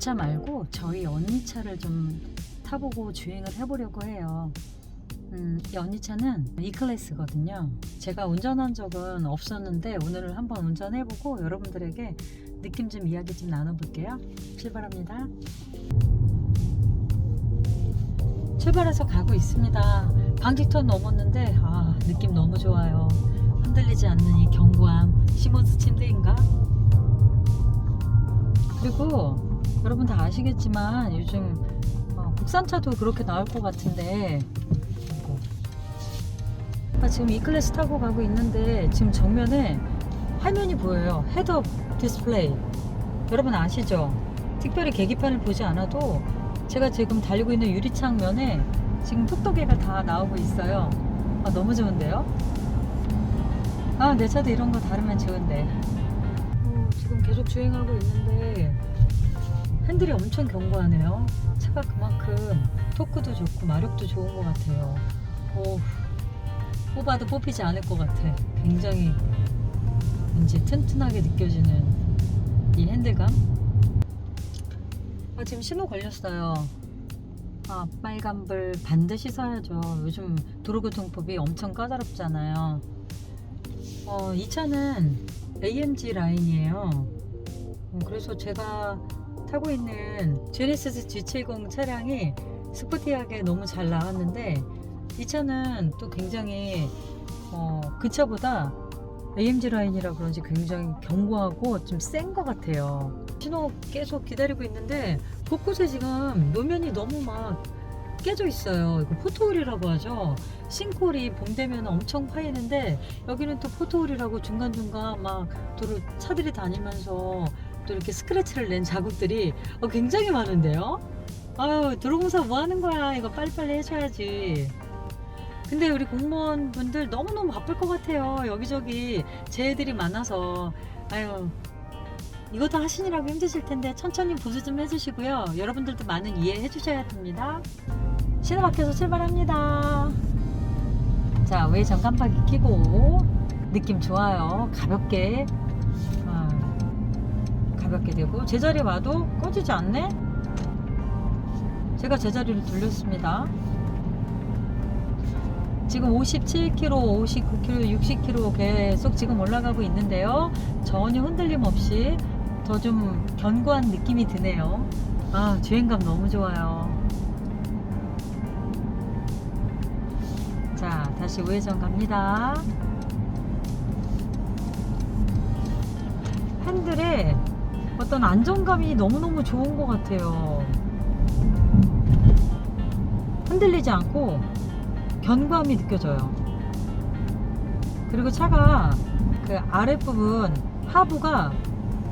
좀 TV 여러분 오늘은 제차 말고 저희 언니 차를 좀 타보고 주행을 해보려고 해요. 음, 이 언니 차는 E클래스거든요. 제가 운전한 적은 없었는데 오늘 한번 운전해보고 여러분들에게 느낌 좀 이야기 좀 나눠볼게요. 출발합니다. 출발해서 가고 있습니다. 방지턱 넘었는데 아 느낌 너무 좋아요. 흔들리지 않는 이 견고함. 시몬스 침대인가? 그리고 여러분 다 아시겠지만 요즘 어, 국산차도 그렇게 나올 것 같은데. 아, 지금 E클래스 타고 가고 있는데 지금 정면에 화면이 보여요 헤드업 디스플레이 여러분 아시죠? 특별히 계기판을 보지 않아도 제가 지금 달리고 있는 유리창 면에 지금 톡톡이가 다 나오고 있어요 아, 너무 좋은데요? 아, 내 차도 이런 거 다르면 좋은데. 어, 지금 계속 주행하고 있는데 핸들이 엄청 견고하네요. 차가 그만큼 토크도 좋고 마력도 좋은 것 같아요. 오, 뽑아도 뽑히지 않을 것 같아. 굉장히 왠지 튼튼하게 느껴지는 이 핸들감. 아, 지금 신호 걸렸어요. 아, 빨간불 반드시 서야죠. 요즘 도로교통법이 엄청 까다롭잖아요. 어, 이 차는 AMG 라인이에요. 음, 그래서 제가 타고 있는 제네시스 G70 차량이 스포티하게 너무 잘 나왔는데 이 차는 또 굉장히 어, 그 차보다 AMG 라인이라 그런지 굉장히 견고하고 좀 센 것 같아요. 신호 계속 기다리고 있는데 곳곳에 지금 노면이 너무 막 깨져 있어요. 이거 포토홀이라고 하죠. 싱콜이 봄 되면 엄청 파이는데 여기는 또 포토홀이라고 중간중간 막 도로 차들이 다니면서 또 이렇게 스크래치를 낸 자국들이 어, 굉장히 많은데요. 아유 도로공사 뭐 하는 거야? 이거 빨리빨리 해줘야지. 근데 우리 공무원분들 너무너무 바쁠 것 같아요. 여기저기 재해들이 많아서 아유 이것도 하시느라고 힘드실 텐데 천천히 보수 좀 해주시고요. 여러분들도 많은 이해해 주셔야 됩니다. 신호 밖에서 출발합니다. 자, 외전 깜빡이 켜고 느낌 좋아요. 가볍게 아, 가볍게 되고 제자리 와도 꺼지지 않네. 제가 제자리를 돌렸습니다. 지금 57km, 59km, 60km 계속 지금 올라가고 있는데요. 전혀 흔들림 없이 더 좀 견고한 느낌이 드네요. 아, 주행감 너무 좋아요. 자, 다시 우회전 갑니다. 핸들에 어떤 안정감이 너무너무 좋은 것 같아요. 흔들리지 않고 견고함이 느껴져요. 그리고 차가 그 아랫부분 하부가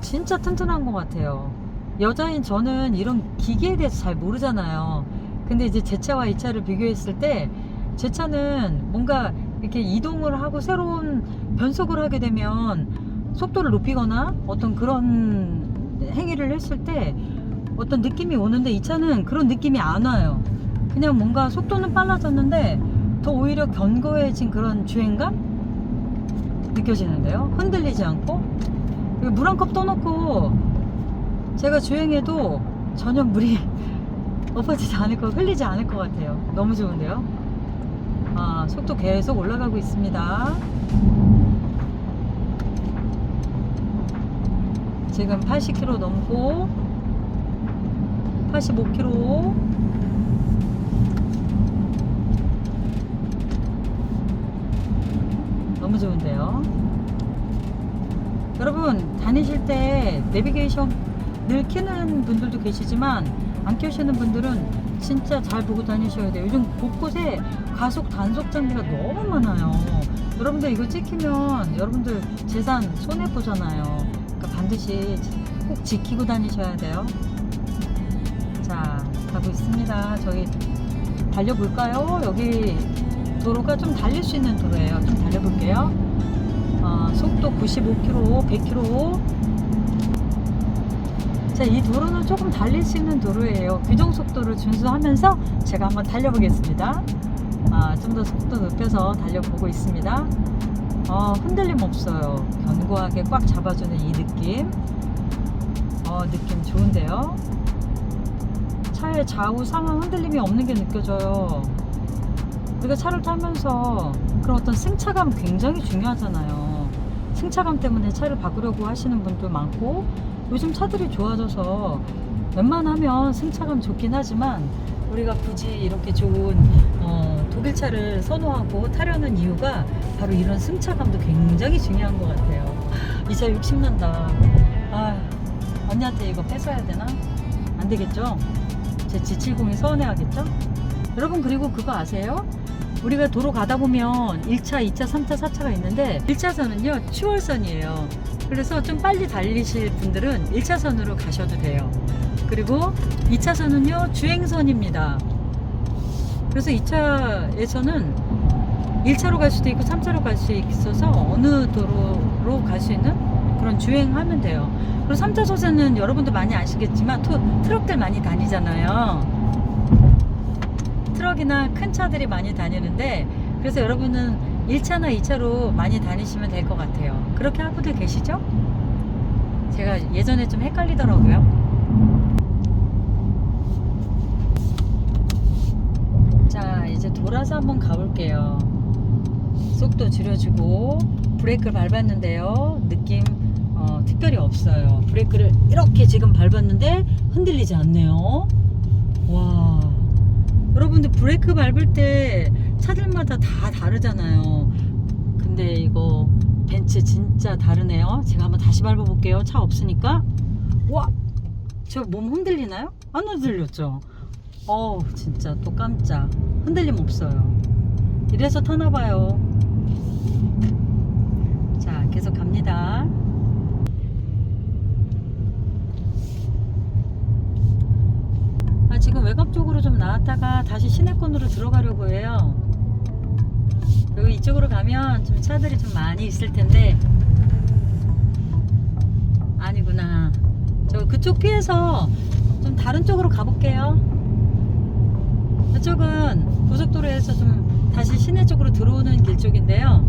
진짜 튼튼한 것 같아요. 여자인 저는 이런 기계에 대해서 잘 모르잖아요. 근데 이제 제 차와 이 차를 비교했을 때 제 차는 뭔가 이렇게 이동을 하고 새로운 변속을 하게 되면 속도를 높이거나 어떤 그런 행위를 했을 때 어떤 느낌이 오는데 이 차는 그런 느낌이 안 와요. 그냥 뭔가 속도는 빨라졌는데 더 오히려 견고해진 그런 주행감 느껴지는데요. 흔들리지 않고 물 한 컵 떠놓고 제가 주행해도 전혀 물이 엎어지지 않을 거 흘리지 않을 것 같아요. 너무 좋은데요. 아, 속도 계속 올라가고 있습니다. 지금 80km 넘고 85km 너무 좋은데요. 여러분 다니실 때 내비게이션 늘 켜는 분들도 계시지만 안 켜시는 분들은 진짜 잘 보고 다니셔야 돼요. 요즘 곳곳에 가속 단속 장비가 너무 많아요. 여러분들 이거 찍히면 여러분들 재산 손해 보잖아요. 그러니까 반드시 꼭 지키고 다니셔야 돼요. 자 가고 있습니다. 저희 달려볼까요? 여기 도로가 좀 달릴 수 있는 도로예요. 좀 달려볼게요. 어, 속도 95km, 100km. 자, 이 도로는 조금 달릴 수 있는 도로예요. 규정 속도를 준수하면서 제가 한번 달려보겠습니다. 아, 좀 더 속도 높여서 달려보고 있습니다. 어, 흔들림 없어요. 견고하게 꽉 잡아주는 이 느낌. 어, 느낌 좋은데요? 차의 좌우 상하 흔들림이 없는 게 느껴져요. 우리가 차를 타면서 그런 어떤 승차감 굉장히 중요하잖아요. 승차감 때문에 차를 바꾸려고 하시는 분도 많고 요즘 차들이 좋아져서 웬만하면 승차감 좋긴 하지만 우리가 굳이 이렇게 좋은 어, 독일 차를 선호하고 타려는 이유가 바로 이런 승차감도 굉장히 중요한 것 같아요. 이 차 욕심난다. 아, 언니한테 이거 뺏어야 되나? 안 되겠죠? 제 G70이 서운해하겠죠? 여러분 그리고 그거 아세요? 우리가 도로 가다 보면 1차, 2차, 3차, 4차가 있는데 1차선은요 추월선이에요. 그래서 좀 빨리 달리실 분들은 1차선으로 가셔도 돼요. 그리고 2차선은요 주행선입니다. 그래서 2차에서는 1차로 갈 수도 있고 3차로 갈 수 있어서 어느 도로로 갈 수 있는 그런 주행하면 돼요. 그리고 3차 소세는 여러분도 많이 아시겠지만 토, 트럭들 많이 다니잖아요. 트럭이나 큰 차들이 많이 다니는데 그래서 여러분은 1차나 2차로 많이 다니시면 될 것 같아요. 그렇게 하고들 계시죠? 제가 예전에 좀 헷갈리더라고요. 자, 이제 돌아서 한번 가볼게요. 속도 줄여주고 브레이크를 밟았는데요. 느낌 어, 특별히 없어요. 브레이크를 이렇게 지금 밟았는데 흔들리지 않네요. 와. 여러분들 브레이크 밟을 때 차들마다 다 다르잖아요. 근데 이거 벤츠 진짜 다르네요. 제가 한번 다시 밟아볼게요. 차 없으니까. 와! 저 몸 흔들리나요? 안 흔들렸죠? 어우, 진짜 또 깜짝. 흔들림 없어요. 이래서 타나봐요. 자, 계속 갑니다. 아, 지금 외곽 쪽으로 좀 나왔다가 다시 시내권으로 들어가려고 해요. 여기 이쪽으로 가면 좀 차들이 좀 많이 있을 텐데 아니구나. 저 그쪽 피해서 좀 다른 쪽으로 가볼게요. 이쪽은 고속도로에서 좀 다시 시내 쪽으로 들어오는 길 쪽인데요.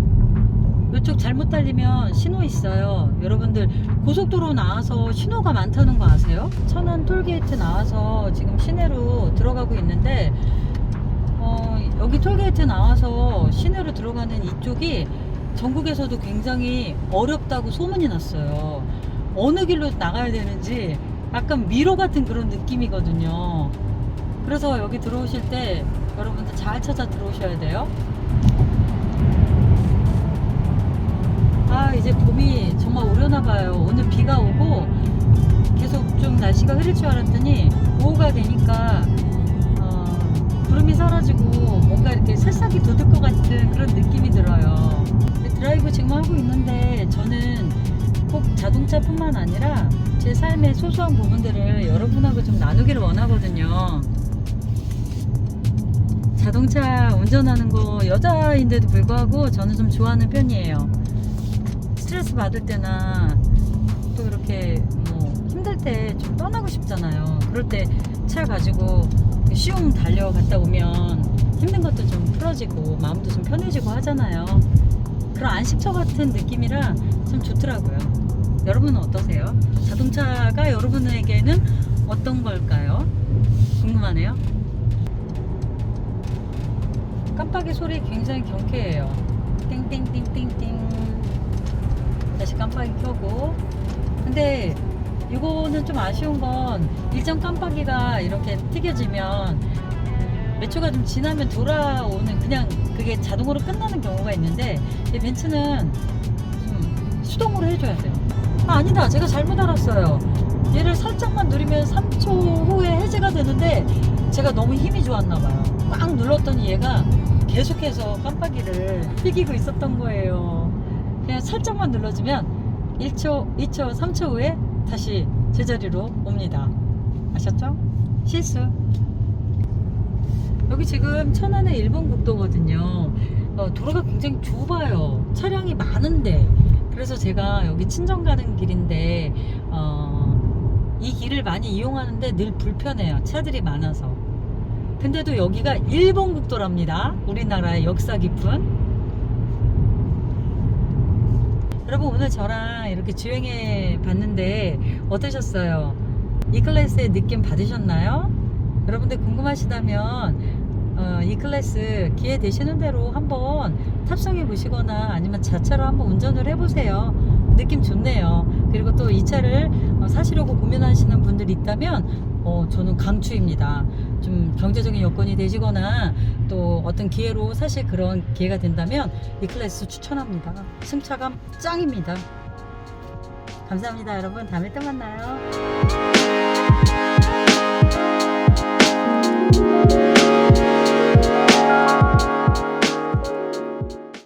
이쪽 잘못 달리면 신호 있어요. 여러분들 고속도로 나와서 신호가 많다는 거 아세요? 천안 톨게이트 나와서 지금 시내로 들어가고 있는데 어, 여기 톨게이트 나와서 시내로 들어가는 이쪽이 전국에서도 굉장히 어렵다고 소문이 났어요. 어느 길로 나가야 되는지 약간 미로 같은 그런 느낌이거든요. 그래서 여기 들어오실 때 여러분들 잘 찾아 들어오셔야 돼요. 아 이제 봄이 정말 오려나 봐요. 오늘 비가 오고 계속 좀 날씨가 흐릴 줄 알았더니 오후가 되니까 어, 구름이 사라지고 뭔가 이렇게 새싹이 돋을 것 같은 그런 느낌이 들어요. 드라이브 지금 하고 있는데 저는 꼭 자동차뿐만 아니라 제 삶의 소소한 부분들을 여러분하고 좀 나누기를 원하거든요. 자동차 운전하는 거 여자인데도 불구하고 저는 좀 좋아하는 편이에요. 스트레스 받을 때나 또 이렇게 뭐 힘들 때 좀 떠나고 싶잖아요. 그럴 때 차 가지고 쉬웅 달려갔다 오면 힘든 것도 좀 풀어지고 마음도 좀 편해지고 하잖아요. 그런 안식처 같은 느낌이라 참 좋더라고요. 여러분은 어떠세요? 자동차가 여러분에게는 어떤 걸까요? 궁금하네요. 깜빡이 소리 굉장히 경쾌해요. 띵띵띵띵띵. 다시 깜빡이 켜고. 근데 이거는 좀 아쉬운 건 일정 깜빡이가 이렇게 튀겨지면 몇 초가 좀 지나면 돌아오는 그냥 그게 자동으로 끝나는 경우가 있는데 이 벤츠는 좀 수동으로 해줘야 돼요. 아, 아니다. 제가 잘못 알았어요. 얘를 살짝만 누르면 3초 후에 해제가 되는데 제가 너무 힘이 좋았나 봐요. 꽉 눌렀더니 얘가 계속해서 깜빡이를 튀기고 있었던 거예요. 그냥 살짝만 눌러주면 1초, 2초, 3초 후에 다시 제자리로 옵니다. 아셨죠? 실수. 여기 지금 천안의 일본 국도거든요. 어, 도로가 굉장히 좁아요. 차량이 많은데. 그래서 제가 여기 친정 가는 길인데, 어, 이 길을 많이 이용하는데 늘 불편해요. 차들이 많아서. 근데도 여기가 일본 국도랍니다. 우리나라의 역사 깊은. 여러분 오늘 저랑 이렇게 주행해 봤는데 어떠셨어요? 이 클래스의 느낌 받으셨나요? 여러분들 궁금하시다면 어, 이 클래스 기회 되시는 대로 한번 탑승해 보시거나 아니면 자차로 한번 운전을 해보세요. 느낌 좋네요. 그리고 또 이 차를 어, 사시려고 고민하시는 분들이 있다면 어, 저는 강추입니다. 좀 경제적인 여건이 되시거나 또 어떤 기회로 사실 그런 기회가 된다면 이 클래스 추천합니다. 승차감 짱입니다. 감사합니다, 여러분. 다음에 또 만나요.